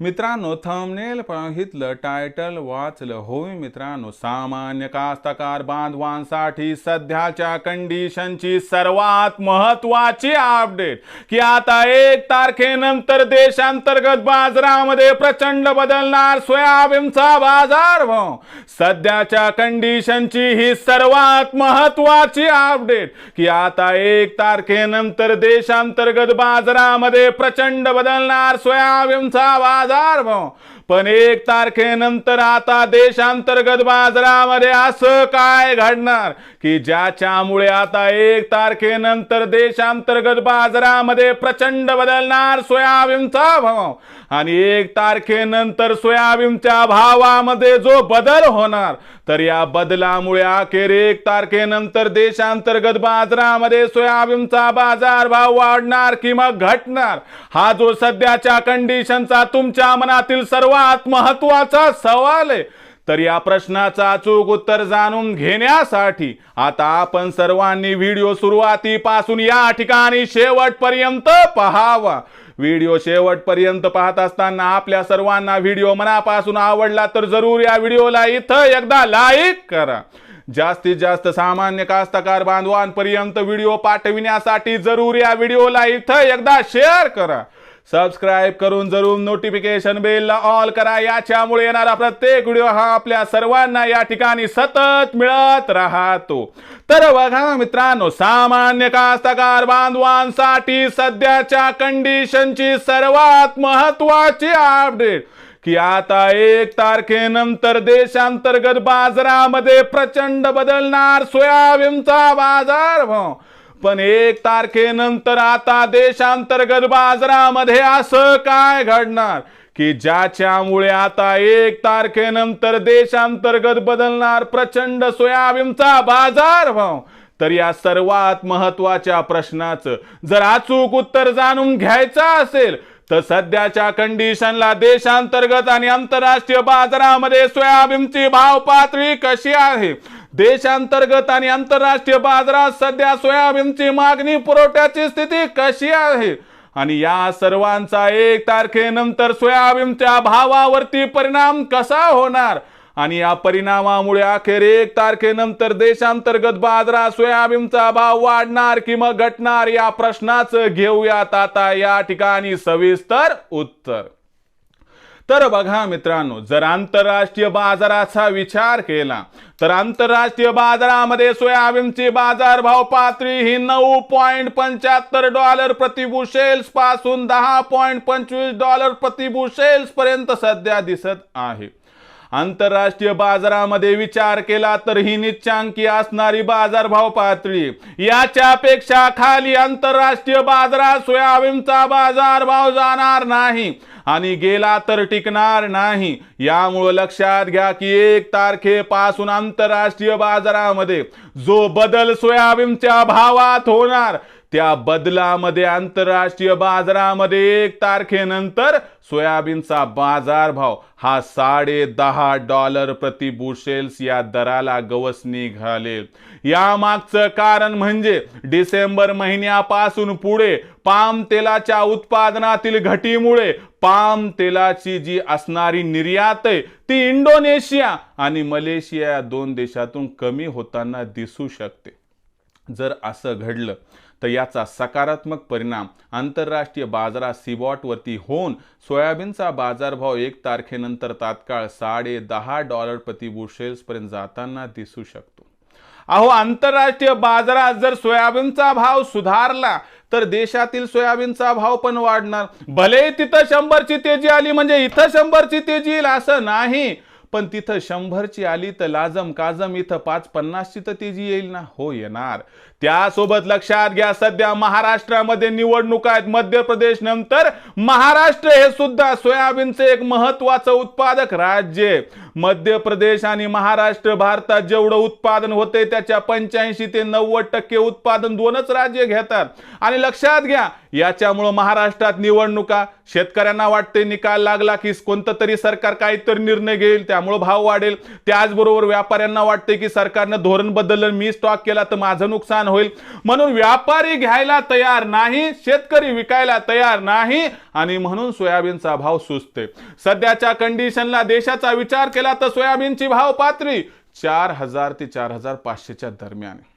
मित्रांनो thumbnail पाहितलं title वाचलं. होय मित्रांनो सामान्य कास्तकार बांधवांसाठी सध्याच्या कंडिशनची सर्वात महत्वाची अपडेट की आता एक तारखेनंतर देशांतर्गत बाजारामध्ये प्रचंड बदलणार सोयाबीनचा बाजार भाव. सध्याच्या कंडिशनची ही सर्वात महत्वाची अपडेट की आता एक तारखेनंतर देशांतर्गत बाजारामध्ये प्रचंड बदलणार सोयाबीनचा बाजार भाव पण एक तारखेनंतर आता देशांतर्गत बाजारामध्ये असं काय घडणार? की ज्याच्यामुळे आता एक तारखेनंतर देशांतर्गत बाजारामध्ये प्रचंड बदलणार सोयाबीनचा भाव? आणि एक तारखेनंतर सोयाबीनच्या भावामध्ये जो बदल होणार तर या बदलामुळे अखेर एक तारखेनंतर देशांतर्गत बाजारामध्ये सोयाबीनचा बाजार भाव वाढणार किंवा मग घटणार? हा जो सध्याच्या कंडिशनचा तुमच्या मनातील सर्व सर्वात महत्त्वाचा सवाल आहे. तर या प्रश्नाचं अचूक उत्तर जाणून घेण्यासाठी आता आपण सर्वांनी व्हिडिओ सुरुवातीपासून या ठिकाणी शेवटपर्यंत पहावा. व्हिडिओ शेवटपर्यंत पाहत असताना आपल्या सर्वांना व्हिडिओ मनापासून आवडला तर जरूर या व्हिडिओला इथं एकदा लाईक करा. जास्तीत जास्त सामान्य कास्तकार बांधवांपर्यंत व्हिडिओ पाठविण्यासाठी जरूर या व्हिडिओला इथं एकदा शेअर करा. सबस्क्राईब करून जरूर नोटिफिकेशन बेलला ऑल करा. याच्यामुळे येणारा प्रत्येक व्हिडिओ हा आपल्या सर्वांना या ठिकाणी सतत मिळत राहतो. तर बघा मित्रांनो सामान्य कास्तकार बांधवांसाठी सध्याच्या कंडिशनची सर्वात महत्वाची अपडेट की आता एक तारखेनंतर देशांतर्गत बाजारामध्ये प्रचंड बदलणार सोयाबीनचा बाजार भाव. पण एक तारखेनंतर आता देशांतर्गत बाजारामध्ये असं काय घडणार? की ज्याच्यामुळे आता एक तारखेनंतर देशांतर्गत बदलणार प्रचंड सोयाबीनचा बाजार भाव? तर या सर्वात महत्त्वाच्या प्रश्नाचं जर अचूक उत्तर जाणून घ्यायचं असेल तर सध्याच्या कंडिशनला देशांतर्गत आणि आंतरराष्ट्रीय बाजारामध्ये सोयाबीनची भाव पातळी कशी आहे? देशांतर्गत आणि आंतरराष्ट्रीय बाजारात सध्या सोयाबीनची मागणी पुरवठ्याची स्थिती कशी आहे? आणि या सर्वांचा एक तारखेनंतर सोयाबीनच्या भावावरती परिणाम कसा होणार? आणि या परिणामामुळे अखेर एक तारखेनंतर देशांतर्गत बाजारात सोयाबीनचा भाव वाढणार किंवा मग घटणार या प्रश्नाचं घेऊयात आता या ठिकाणी सविस्तर उत्तर. तर बघा मित्रांनो जर आंतरराष्ट्रीय बाजाराचा विचार केला तर आंतरराष्ट्रीय बाजारामध्ये सोयाबीनची बाजारभाव पातळी ही नऊ पॉईंट पंच्याहत्तर डॉलर प्रतिबुशेल्सपासून दहा पॉईंट पंचवीस डॉलर प्रतिबुशेल्स पर्यंत सध्या दिसत आहे. आंतरराष्ट्रीय बाजारामध्ये विचार केला तर ही निच्चांकी असणारी बाजारभाव पातळी. याच्यापेक्षा खाली आंतरराष्ट्रीय बाजारात सोयाबीनचा बाजारभाव जाणार नाही आणि गेला तर टिकणार नाही. यामुळं लक्षात घ्या की एक तारखेपासून आंतरराष्ट्रीय बाजारामध्ये जो बदल सोयाबीनच्या भावात होणार त्या बदलामध्ये आंतरराष्ट्रीय बाजारामध्ये एक तारखेनंतर सोयाबीनचा बाजारभाव हा साडे दहा डॉलर प्रति बुशेल्स या दराला गवस निघाले यामागचं कारण म्हणजे डिसेंबर महिन्यापासून पुढे पाम तेलाच्या उत्पादनातील घटीमुळे पाम तेलाची जी असणारी निर्यात आहे ती इंडोनेशिया आणि मलेशिया या दोन देशातून कमी होताना दिसू शकते. जर असं घडलं तर याचा सकारात्मक परिणाम आंतरराष्ट्रीय बाजारात सिबॉटवरती होऊन सोयाबीनचा बाजारभाव एक तारखेनंतर तात्काळ साडे दहा डॉलर प्रति बुशेल्सपर्यंत जाताना दिसू शकतो. अहो आंतरराष्ट्रीय बाजारात जर सोयाबीनचा भाव सुधारला तर देशातील सोयाबीनचा भाव पण वाढणार. भले तिथं शंभरची तेजी आली म्हणजे इथं शंभरची तेजी येईल असं नाही. पण तिथं शंभरची आली तर लाजम काजम इथं पाच पन्नासची तर तेजी येईल ना हो येणार. त्यासोबत लक्षात घ्या सध्या महाराष्ट्रामध्ये निवडणुका आहेत. मध्य प्रदेश नंतर महाराष्ट्र हे सुद्धा सोयाबीनचे एक महत्वाचं उत्पादक राज्य आहे. मध्य प्रदेश आणि महाराष्ट्र भारतात जेवढं उत्पादन होते त्याच्या पंच्याऐंशी ते नव्वद टक्के उत्पादन दोनच राज्य घेतात. आणि लक्षात घ्या याच्यामुळं महाराष्ट्रात निवडणुका शेतकऱ्यांना वाटते निकाल लागला की कोणतं तरी सरकार काहीतरी निर्णय घेईल त्यामुळं भाव वाढेल. त्याचबरोबर व्यापाऱ्यांना वाटते की सरकारनं धोरण बदललं मी स्टॉक केला तर माझं नुकसान होईल. म्हणून व्यापारी घ्यायला तयार नाही शेतकरी विकायला तयार नाही आणि म्हणून सोयाबीनचा भाव सुचते सध्याच्या कंडिशनला देशाचा विचार केला तर सोयाबीनची भाव पातळी चार हजार ते चार हजार पाचशेच्या दरम्यान आहे.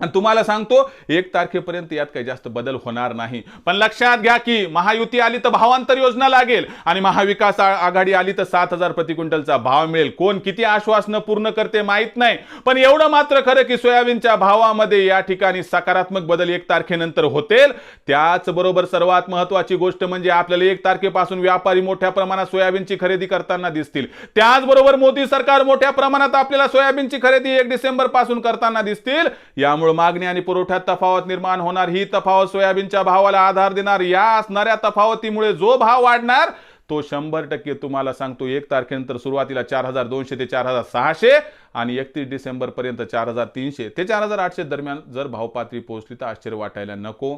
आणि तुम्हाला सांगतो एक तारखेपर्यंत यात काही जास्त बदल होणार नाही. पण लक्षात घ्या की महायुती आली तर भावांतर योजना लागेल. आणि महाविकास आघाडी आली तर सात हजार प्रति क्विंटलचा भाव मिळेल. कोण किती आश्वासनं पूर्ण करते माहीत नाही. पण एवढं मात्र खरं की सोयाबीनच्या भावामध्ये या ठिकाणी सकारात्मक बदल एक तारखेनंतर होतील. त्याचबरोबर सर्वात महत्वाची गोष्ट म्हणजे आपल्याला एक तारखेपासून व्यापारी मोठ्या प्रमाणात सोयाबीनची खरेदी करताना दिसतील. त्याचबरोबर मोदी सरकार मोठ्या प्रमाणात आपल्याला सोयाबीनची खरेदी एक डिसेंबरपासून करताना दिसतील. यामुळे मागणी आणि पुरवठ्यात तफावत निर्माण होणार. ही तफावत सोयाबीनच्या भावाला आधार देणार. या असणाऱ्या तफावतीमुळे जो भाव वाढणार तो शंभर टक्के तुम्हाला सांगतो. एक तारखेनंतर सुरुवातीला चार हजार दोनशे ते चार हजार सहाशे आणि एकतीस डिसेंबर पर्यंत चार हजार तीनशे ते चार हजार आठशे दरम्यान जर भाव पातळी पोहोचली तर आश्चर्य वाटायला नको.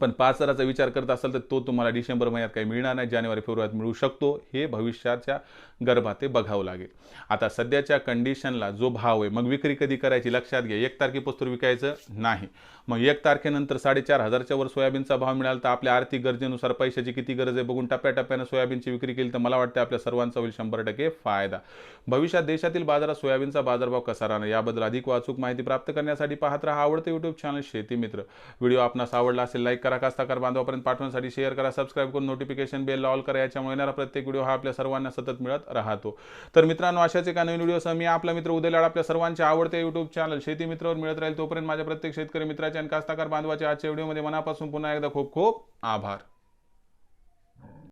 पण पाच हजाराचा विचार करत असाल तर तो तुम्हाला डिसेंबर महिन्यात काही मिळणार नाही जानेवारी फेब्रुवारीत मिळू शकतो. हे भविष्याच्या गर्भात ते बघावं लागेल. आता सध्याच्या कंडिशनला जो भाव आहे मग विक्री कधी करायची लक्षात घ्या. एक तारखेपासून विकायचं नाही. मग एक तारखेनंतर साडेचार हजारच्या वर सोयाबीनचा भाव मिळाला तर आपल्या आर्थिक गरजेनुसार पैशाची किती गरज आहे बघून टप्प्याटप्प्यानं सोयाबीनची विक्री केली तर मला वाटतं आपल्या सर्वांचा होईल शंभर टक्के फायदा. भविष्यात देशातील बाजारात सोयाबीनचा बाजारभाव कसा राहणार? याबद्दल अधिक वाचूक माहिती प्राप्त करण्यासाठी पाहत राहा आवडतं युट्यूब चॅनल शेती मित्र. व्हिडिओ आपणास आवडला असेल लाईक करा कास्ताकार बांधवापर्यंत पाठवण्यासाठी शेअर करा सबस्क्राईब करून नोटिफिकेशन बेल ऑल करा याच्यामुळे येणारा प्रत्येक व्हिडिओ हा आपल्या सर्वांना सतत मिळत राहतो. तर मित्रांनो अशाच एका नवीन व्हिडिओसह मी आपला मित्र उदयलाड आपल्या सर्वांचे आवडते युट्यूब चॅनल शेती मित्रावर मिळत राहील तोपर्यंत माझ्या प्रत्येक शेतकरी मित्राचे आणि कास्ताकार बांधवाच्या आजच्या व्हिडिओमध्ये मनापासून पुन्हा एकदा खूप खूप आभार.